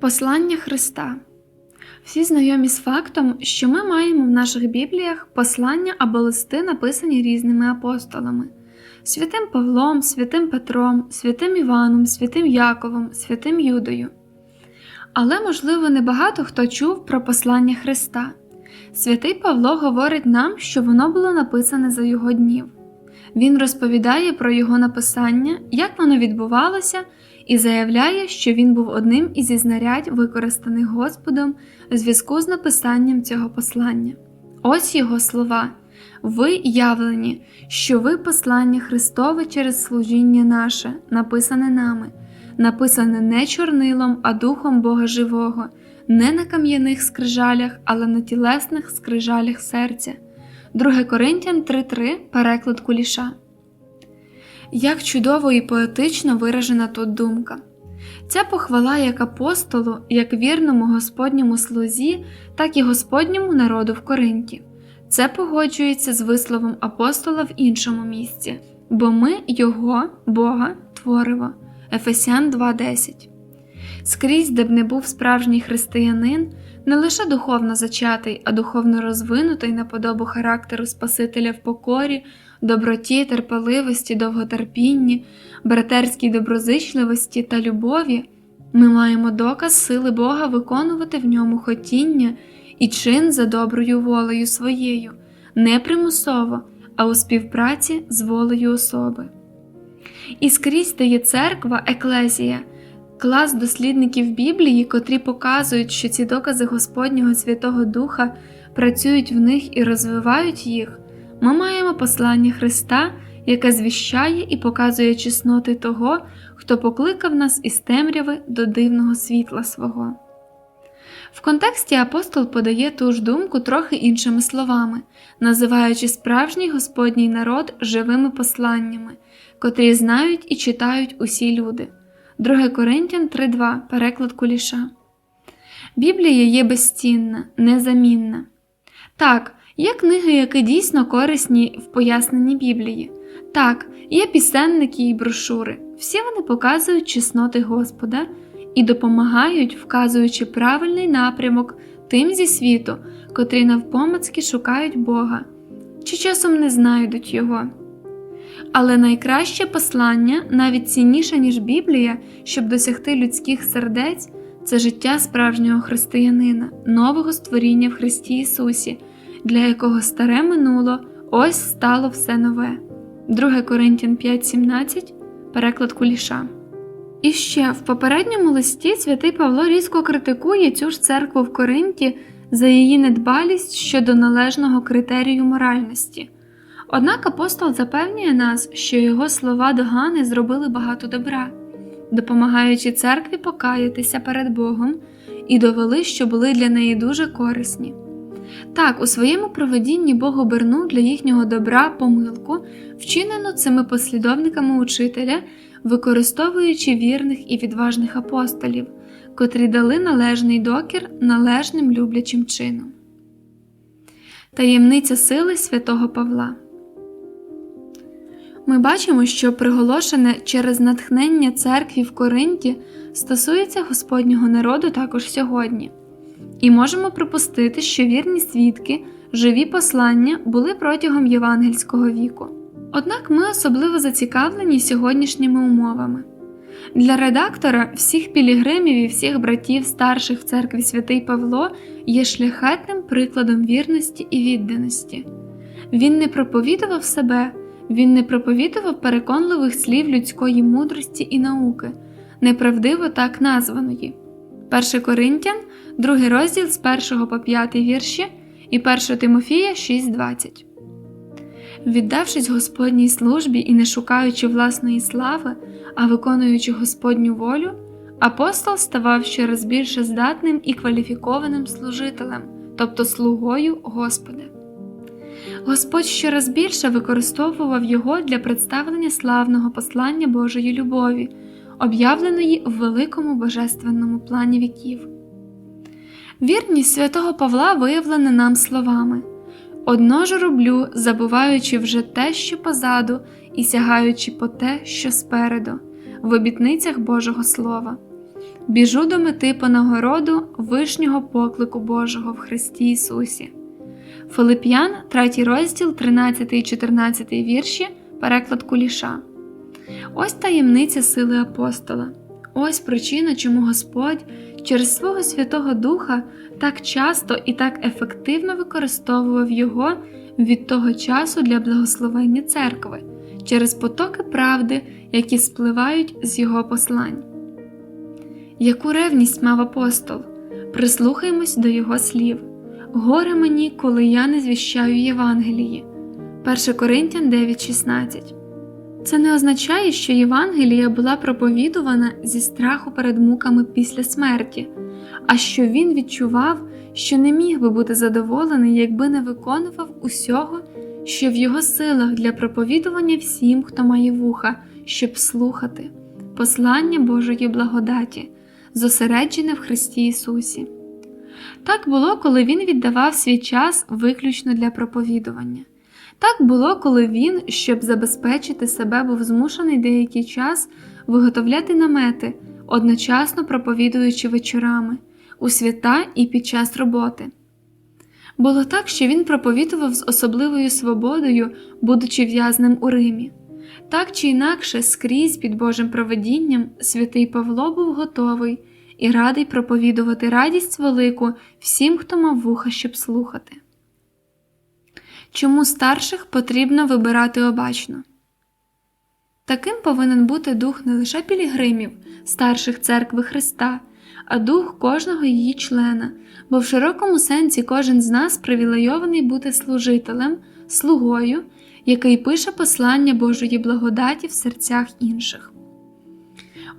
Послання Христа. Всі знайомі з фактом, що ми маємо в наших бібліях послання або листи, написані різними апостолами: святим Павлом, святим Петром, святим Іваном, святим Яковом, святим Юдою. Але, можливо, небагато хто чув про послання Христа. Святий Павло говорить нам, що воно було написане за його днів. Він розповідає про його написання, як воно відбувалося, і заявляє, що він був одним із знарядь, використаних Господом у зв'язку з написанням цього послання. Ось його слова: Ви явлені, що ви послання Христове через служіння наше, написане нами, написане не чорнилом, а духом Бога Живого, не на кам'яних скрижалях, але на тілесних скрижалях серця. 2 Коринтян 3.3 переклад куліша. Як чудово і поетично виражена тут думка. Ця похвала як апостолу, як вірному Господньому слузі, так і Господньому народу в Коринті. Це погоджується з висловом апостола в іншому місці, бо ми Його, Бога, твориво. Ефесян 2.10. Скрізь, де б не був справжній християнин, не лише духовно зачатий, а духовно розвинутий на подобу характеру Спасителя в покорі, доброті, терпеливості, довготерпінні, братерській доброзичливості та любові, ми маємо доказ сили Бога виконувати в ньому хотіння і чин за доброю волею своєю, не примусово, а у співпраці з волею особи. І скрізь де є церква, еклезія. Клас дослідників Біблії, котрі показують, що ці докази Господнього Святого Духа працюють в них і розвивають їх, ми маємо послання Христа, яке звіщає і показує чесноти того, хто покликав нас із темряви до дивного світла свого. В контексті апостол подає ту ж думку трохи іншими словами, називаючи справжній Господній народ живими посланнями, котрі знають і читають усі люди. 2 Коринтян 3.2 переклад куліша. Біблія є безцінна, незамінна. Так, є книги, які дійсно корисні в поясненні Біблії. Так, є пісенники і брошури. Всі вони показують чесноти Господа і допомагають, вказуючи правильний напрямок тим зі світу, котрі навпомацьки шукають Бога, чи часом не знайдуть Його. Але найкраще послання, навіть цінніше, ніж Біблія, щоб досягти людських сердець, це життя справжнього християнина, нового створіння в Христі Ісусі, для якого старе минуло, ось стало все нове. 2 Коринтян 5:17, переклад куліша. І ще в попередньому листі святий Павло різко критикує цю ж церкву в Коринті за її недбалість щодо належного критерію моральності. Однак апостол запевнює нас, що його слова догани зробили багато добра, допомагаючи церкві покаятися перед Богом і довели, що були для неї дуже корисні. Так, у своєму проведінні Бог обернув для їхнього добра помилку, вчинену цими послідовниками учителя, використовуючи вірних і відважних апостолів, котрі дали належний докір належним люблячим чином. Таємниця сили святого Павла. Ми бачимо, що приголошене через натхнення церкві в Коринті стосується Господнього народу також сьогодні, і можемо припустити, що вірні свідки, живі послання були протягом євангельського віку. Однак ми особливо зацікавлені сьогоднішніми умовами. Для редактора всіх пілігримів і всіх братів старших в церкві святий Павло є шляхетним прикладом вірності і відданості. Він не проповідував себе. Він не проповідував переконливих слів людської мудрості і науки, неправдиво так названої. 1 Коринтян, 2 розділ з 1 по 5 вірші і 1 Тимофія 6.20. Віддавшись Господній службі і не шукаючи власної слави, а виконуючи Господню волю, апостол ставав щораз більше здатним і кваліфікованим служителем, тобто слугою Господа. Господь щораз більше використовував його для представлення славного послання Божої любові, об'явленої в великому божественному плані віків. Вірність святого Павла виявлена нам словами одно ж роблю, забуваючи вже те, що позаду, і сягаючи по те, що спереду, в обітницях Божого Слова. біжу до мети по нагороду вишнього поклику Божого в Христі Ісусі. Филип'ян, 3 розділ, 13 і 14 вірші, переклад куліша. Ось таємниця сили апостола. Ось причина, чому Господь через свого Святого Духа так часто і так ефективно використовував його від того часу для благословення церкви через потоки правди, які спливають з його послань. Яку ревність мав апостол? Прислухаймось до його слів. Горе мені, коли я не звіщаю Євангелії. 1 Коринтян 9:16 Це не означає, що Євангелія була проповідувана зі страху перед муками після смерті, а що він відчував, що не міг би бути задоволений, якби не виконував усього, що в його силах для проповідування всім, хто має вуха, щоб слухати послання Божої благодаті, зосереджене в Христі Ісусі. Так було, коли він віддавав свій час виключно для проповідування. Так було, коли він, щоб забезпечити себе, був змушений деякий час виготовляти намети, одночасно проповідуючи вечорами, у свята і під час роботи. Було так, що він проповідував з особливою свободою, будучи в'язнем у Римі. Так чи інакше, скрізь під Божим проведінням святий Павло був готовий і радий проповідувати радість велику всім, хто мав вуха, щоб слухати. Чому старших потрібно вибирати обачно? Таким повинен бути дух не лише пілігримів, старших церкви Христа, а дух кожного її члена, бо в широкому сенсі кожен з нас привілейований бути служителем, слугою, який пише послання Божої благодаті в серцях інших.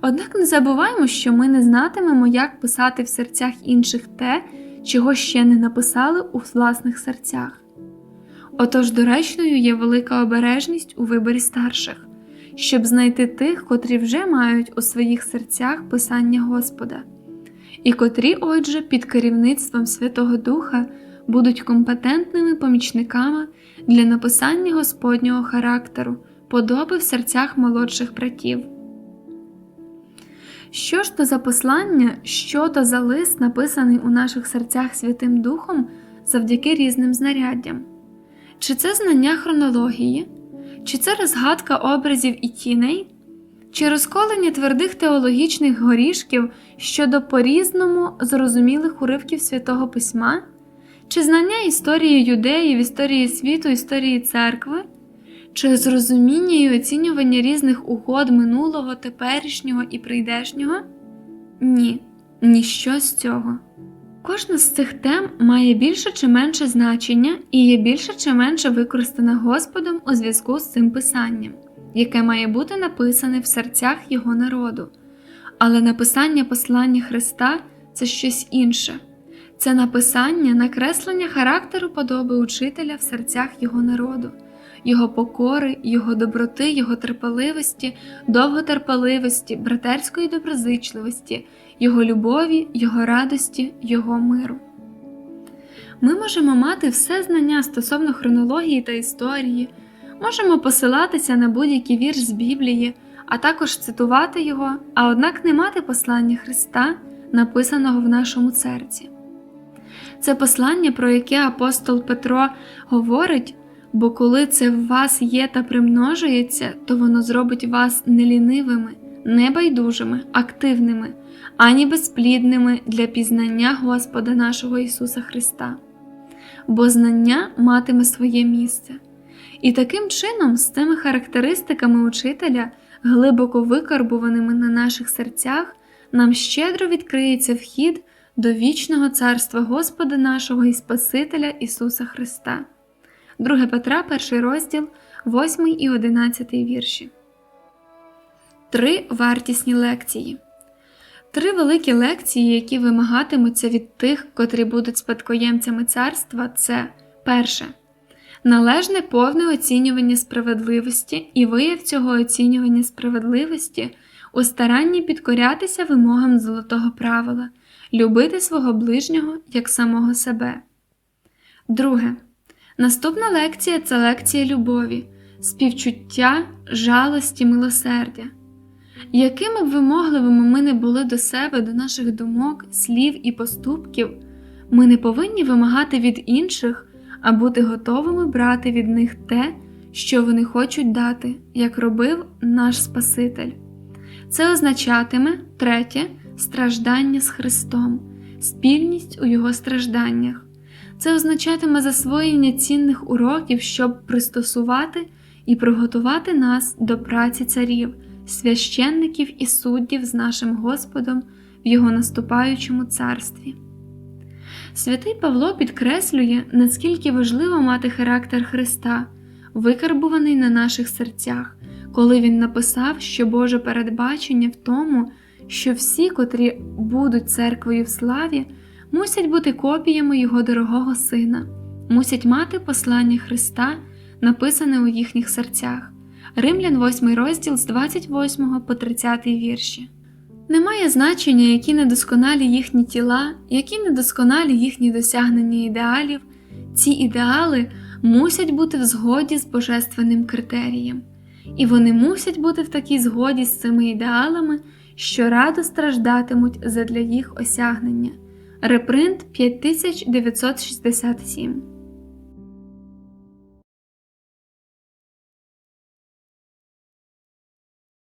Однак не забуваймо, що ми не знатимемо, як писати в серцях інших те, чого ще не написали у власних серцях. Отож доречною є велика обережність у виборі старших, щоб знайти тих, котрі вже мають у своїх серцях писання Господа, і котрі, отже, під керівництвом Святого Духа будуть компетентними помічниками для написання Господнього характеру, подоби в серцях молодших братів. Що ж то за послання, що то за лист, написаний у наших серцях Святим Духом завдяки різним знаряддям? Чи це знання хронології, чи це розгадка образів і тіней, чи розколення твердих теологічних горішків щодо по різному зрозумілих уривків святого письма, чи знання історії юдеїв, історії світу, історії церкви, чи зрозуміння і оцінювання різних угод минулого, теперішнього і прийдешнього? Ні, ніщо з цього. Кожна з цих тем має більше чи менше значення і є більше чи менше використана Господом у зв'язку з цим писанням, яке має бути написане в серцях Його народу. Але написання послання Христа це щось інше. Це написання, накреслення характеру подоби учителя в серцях Його народу, Його покори, Його доброти, Його терпеливості, довготерпеливості, братерської доброзичливості, Його любові, Його радості, Його миру. Ми можемо мати все знання стосовно хронології та історії, можемо посилатися на будь-який вірш з Біблії, а також цитувати його, а однак не мати послання Христа, написаного в нашому серці. Це послання, про яке апостол Петро говорить, бо коли це в вас є та примножується, то воно зробить вас не лінивими, не байдужими, активними, ані безплідними для пізнання Господа нашого Ісуса Христа. Бо знання матиме своє місце. І таким чином, з цими характеристиками учителя, глибоко викарбуваними на наших серцях, нам щедро відкриється вхід до вічного царства Господа нашого і Спасителя Ісуса Христа. 2 Петра, 1 розділ, 8 і 11 вірші. Три вартісні лекції. Три великі лекції, які вимагатимуться від тих, котрі будуть спадкоємцями царства, це перше. Належне повне оцінювання справедливості і вияв цього оцінювання справедливості у старанні підкорятися вимогам золотого правила, любити свого ближнього як самого себе. Друге. Наступна лекція це лекція любові, співчуття, жалості, милосердя. Якими б вимогливими ми не були до себе, до наших думок, слів і поступків, ми не повинні вимагати від інших, а бути готовими брати від них те, що вони хочуть дати, як робив наш Спаситель. Це означатиме третє страждання з Христом, спільність у Його стражданнях. Це означатиме засвоєння цінних уроків, щоб пристосувати і приготувати нас до праці царів, священників і суддів з нашим Господом в Його наступаючому царстві. Святий Павло підкреслює, наскільки важливо мати характер Христа, викарбуваний на наших серцях, коли він написав, що Боже передбачення в тому, що всі, котрі будуть церквою в славі, мусять бути копіями Його дорогого Сина, мусять мати послання Христа, написане у їхніх серцях. Римлян 8 розділ з 28 по 30 вірші. Немає значення, які недосконалі їхні тіла, які недосконалі їхні досягнення ідеалів, ці ідеали мусять бути в згоді з божественним критерієм, і вони мусять бути в такій згоді з цими ідеалами, що радо страждатимуть задля їх осягнення. Репринт 5967